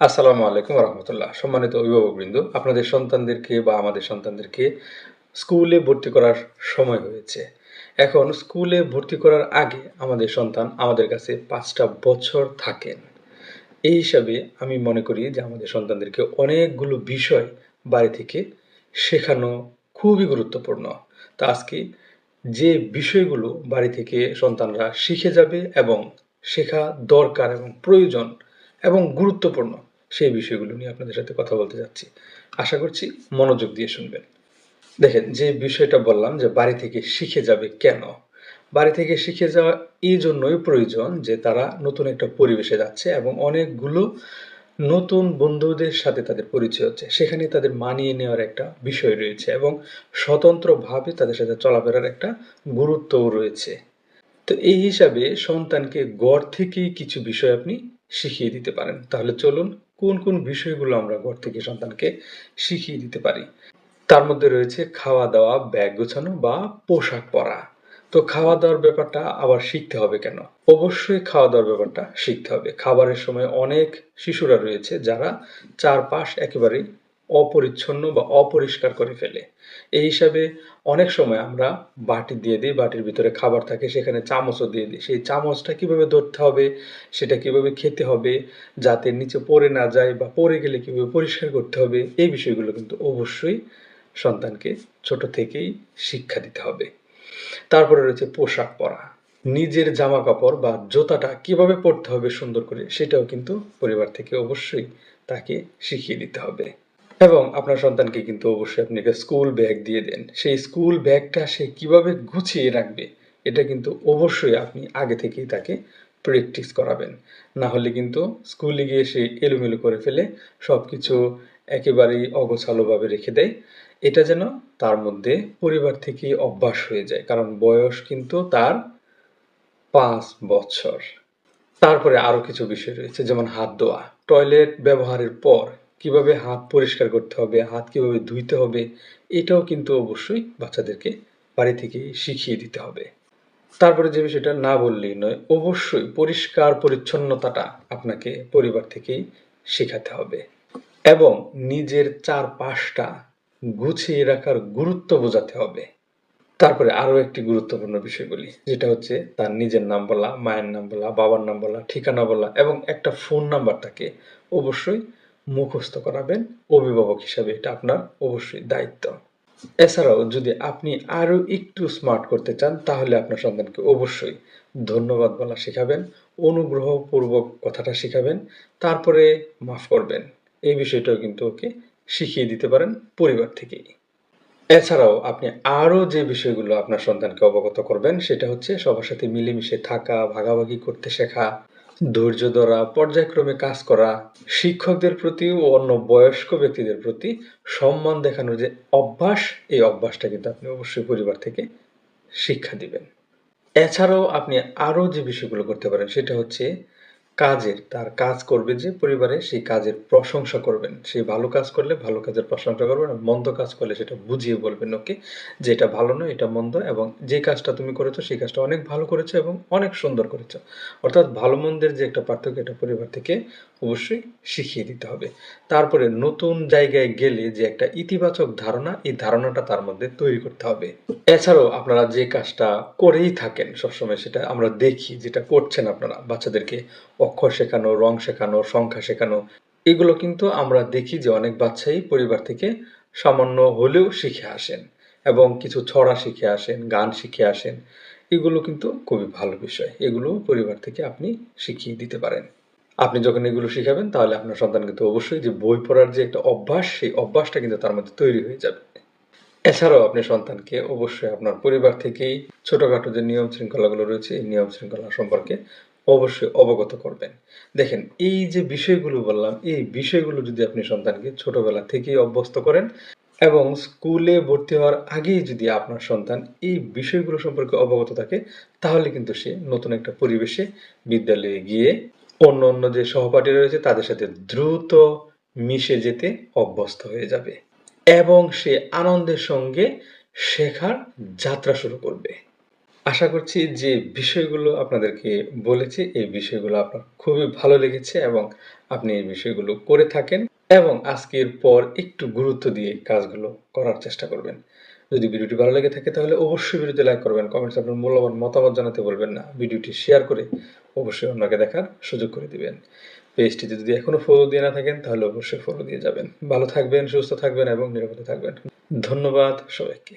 আসসালামু আলাইকুম রহমতুল্লাহ। সম্মানিত অভিভাবকবৃন্দ, আপনাদের সন্তানদেরকে বা আমাদের সন্তানদেরকে স্কুলে ভর্তি করার সময় হয়েছে। এখন স্কুলে ভর্তি করার আগে আমাদের সন্তান আমাদের কাছে পাঁচটা বছর থাকেন। এই হিসাবে আমি মনে করি যে আমাদের সন্তানদেরকে অনেকগুলো বিষয় বাড়ি থেকে শেখানো খুবই গুরুত্বপূর্ণ। তা আজকে যে বিষয়গুলো বাড়ি থেকে সন্তানরা শিখে যাবে এবং শেখা দরকার এবং প্রয়োজন এবং গুরুত্বপূর্ণ সেই বিষয়গুলো নিয়ে আপনাদের সাথে কথা বলতে যাচ্ছি। আশা করছি মনোযোগ দিয়ে শুনবেন। দেখেন, যে বিষয়টা বললাম যে বাড়ি থেকে শিখে যাবে কেন? বাড়ি থেকে শিখে যাওয়া এই জন্যই প্রয়োজন যে তারা নতুন একটা পরিবেশে যাচ্ছে এবং অনেকগুলো নতুন বন্ধুদের সাথে তাদের পরিচয় হচ্ছে। সেখানে তাদের মানিয়ে নেওয়ার একটা বিষয় রয়েছে এবং স্বতন্ত্রভাবে তাদের সাথে চলাফেরার একটা গুরুত্বও রয়েছে। তো এই হিসাবে সন্তানকে গড় থেকেই কিছু বিষয় আপনি শিখিয়ে দিতে পারেন। তাহলে চলুন কোন কোন বিষয়গুলো আমরা ঘর থেকে সন্তানকে শিখিয়ে দিতে পারি। তার মধ্যে রয়েছে খাওয়া দাওয়া ব্যাগ গোছানো বা পোশাক পরা। তো খাওয়া দাওয়ার ব্যাপারটা আবার শিখতে হবে কেন? অবশ্যই খাওয়া দাওয়ার ব্যাপারটা শিখতে হবে। খাবারের সময় অনেক শিশুরা রয়েছে যারা চারপাশ একেবারেই অপরিচ্ছন্ন বা অপরিষ্কার করে ফেলে। এই হিসাবে অনেক সময় আমরা বাটি দিয়ে দিই, বাটির ভিতরে খাবার থাকে, সেখানে চামচও দিয়ে দিই। সেই চামচটা কীভাবে ধরতে হবে, সেটা কীভাবে খেতে হবে, যাতে নিচে পড়ে না যায় বা পড়ে গেলে কীভাবে পরিষ্কার করতে হবে, এই বিষয়গুলো কিন্তু অবশ্যই সন্তানকে ছোট থেকেই শিক্ষা দিতে হবে। তারপরে রয়েছে পোশাক পরা। নিজের জামা কাপড় বা জুতাটা কীভাবে পরতে হবে সুন্দর করে, সেটাও কিন্তু পরিবার থেকে অবশ্যই তাকে শিখিয়ে দিতে হবে। এবং আপনার সন্তানকে কিন্তু অবশ্যই আপনি একটা স্কুল ব্যাগ দিয়ে দেন। সেই স্কুল ব্যাগটা সে কীভাবে গুছিয়ে রাখবে, এটা কিন্তু অবশ্যই আপনি আগে থেকেই তাকে প্র্যাকটিস করাবেন। না হলে কিন্তু স্কুলে গিয়ে সে এলোমেলো করে ফেলে সব কিছু একেবারেই অগোছালোভাবে রেখে দেয়। এটা যেন তার মধ্যে পরিবার থেকেই অভ্যাস হয়ে যায়, কারণ বয়স কিন্তু তার পাঁচ বছর। তারপরে আরও কিছু বিষয় রয়েছে, যেমন হাত ধোয়া। টয়লেট ব্যবহারের পর কীভাবে হাত পরিষ্কার করতে হবে, হাত কীভাবে ধুইতে হবে, এটাও কিন্তু অবশ্যই বাচ্চাদেরকে বাড়ি থেকে শিখিয়ে দিতে হবে। তারপরে যে বিষয়টা না বললেই নয়, অবশ্যই পরিষ্কার পরিচ্ছন্নতাটা আপনাকে পরিবার থেকেই শেখাতে হবে এবং নিজের চারপাশটা গুছিয়ে রাখার গুরুত্ব বোঝাতে হবে। তারপরে আরও একটি গুরুত্বপূর্ণ বিষয় বলি, যেটা হচ্ছে তার নিজের নাম বলা, মায়ের নাম বলা, বাবার নাম বলা, ঠিকানা বলা এবং একটা ফোন নাম্বার তাকে অবশ্যই মুখস্থ করাবেন। অভিভাবক হিসাবে এটা আপনার অবশ্যই দায়িত্ব। এছাড়াও যদি আপনি আরও একটু স্মার্ট করতে চান, তাহলে আপনার সন্তানকে অবশ্যই ধন্যবাদ বলা শেখাবেন, অনুগ্রহপূর্বক কথাটা শেখাবেন, তারপরে মাফ করবেন। এই বিষয়টাও কিন্তু ওকে শিখিয়ে দিতে পারেন পরিবার থেকেই। এছাড়াও আপনি আরও যে বিষয়গুলো আপনার সন্তানকে অবগত করবেন, সেটা হচ্ছে সবার সাথে মিলেমিশে থাকা, ভাগাভাগি করতে শেখা ধৈর্য ধরা পর্যায়ক্রমে কাজ করা, শিক্ষকদের প্রতি ও অন্য বয়স্ক ব্যক্তিদের প্রতি সম্মান দেখানোর যে অভ্যাস, এই অভ্যাসটা কিন্তু আপনি অবশ্যই পরিবার থেকে শিক্ষা দিবেন। এছাড়াও আপনি আরও যে বিষয়গুলো করতে পারেন, সেটা হচ্ছে কাজের, তার কাজ করবে যে পরিবারে সেই কাজের প্রশংসা করবেন। সেই ভালো কাজ করলে ভালো কাজের প্রশংসা করবেন আর মন্দ কাজ করলে সেটা বুঝিয়ে বলবেন ওকে যে এটা ভালো নয়, এটা মন্দ এবং যে কাজটা তুমি করেছ সেই কাজটা অনেক ভালো করেছ এবং অনেক সুন্দর করেছ। অর্থাৎ ভালো মন্দের যে একটা পার্থক্য এটা পরিবার থেকে অবশ্যই শিখিয়ে দিতে হবে। তারপরে নতুন জায়গায় গেলে যে একটা ইতিবাচক ধারণা, এই ধারণাটা তার মধ্যে তৈরি করতে হবে। এছাড়াও আপনারা যে কাজটা করেই থাকেন সবসময় সেটা আমরা দেখি, যেটা করছেন আপনারা বাচ্চাদেরকে অক্ষর শেখানো, রং শেখানো, সংখ্যা শেখানো, এগুলো কিন্তু আমরা দেখি যে অনেক বাচ্চাই পরিবার থেকে সামান্য হলেও শিখে আসেন এবং কিছু ছড়া শিখে আসেন, গান শিখে আসেন। এগুলো কিন্তু খুবই ভালো বিষয়। এগুলো পরিবার থেকে আপনি শিখিয়ে দিতে পারেন। আপনি যখন এগুলো শিখাবেন, তাহলে আপনার সন্তান কিন্তু অবশ্যই যে বই পড়ার যে একটা অভ্যাস, সেই অভ্যাসটা কিন্তু তার মধ্যে তৈরি হয়ে যাবে। এছাড়াও আপনি সন্তানকে অবশ্যই আপনার পরিবার থেকেই ছোটখাটো যে নিয়ম শৃঙ্খলাগুলো রয়েছে, এই নিয়ম শৃঙ্খলা সম্পর্কে অবশ্যই অবগত করবেন। দেখেন, এই যে বিষয়গুলো বললাম, এই বিষয়গুলো যদি আপনি সন্তানকে ছোটবেলা থেকেই অভ্যস্ত করেন এবং স্কুলে ভর্তি হওয়ার আগেই যদি আপনার সন্তান এই বিষয়গুলো সম্পর্কে অবগত থাকে, তাহলে কিন্তু সে নতুন একটা পরিবেশে বিদ্যালয়ে গিয়ে অন্য অন্য যে সহপাঠী রয়েছে, তাদের সাথে দ্রুত মিশে যেতে অভ্যস্ত হয়ে যাবে এবং সে আনন্দের সঙ্গে শেখার যাত্রা শুরু করবে। আশা করছি যে বিষয়গুলো আপনাদেরকে বলেছি, এই বিষয়গুলো আপনার খুবই ভালো লেগেছে এবং আপনি এই বিষয়গুলো করে থাকেন এবং আজকের পর একটু গুরুত্ব দিয়ে কাজগুলো করার চেষ্টা করবেন। যদি ভিডিওটি ভালো লেগে থাকে তাহলে অবশ্যই ভিডিওতে লাইক করবেন কমেন্টস আপনার মূল্যবান মতামত জানাতে বলবেন না। ভিডিওটি শেয়ার করে অবশ্যই অন্যকে দেখার সুযোগ করে দিবেন। পেজটিতে যদি এখনও ফলো দিয়ে না থাকেন তাহলে অবশ্যই ফলো দিয়ে যাবেন। ভালো থাকবেন, সুস্থ থাকবেন এবং নিরাপদে থাকবেন। ধন্যবাদ সবাইকে।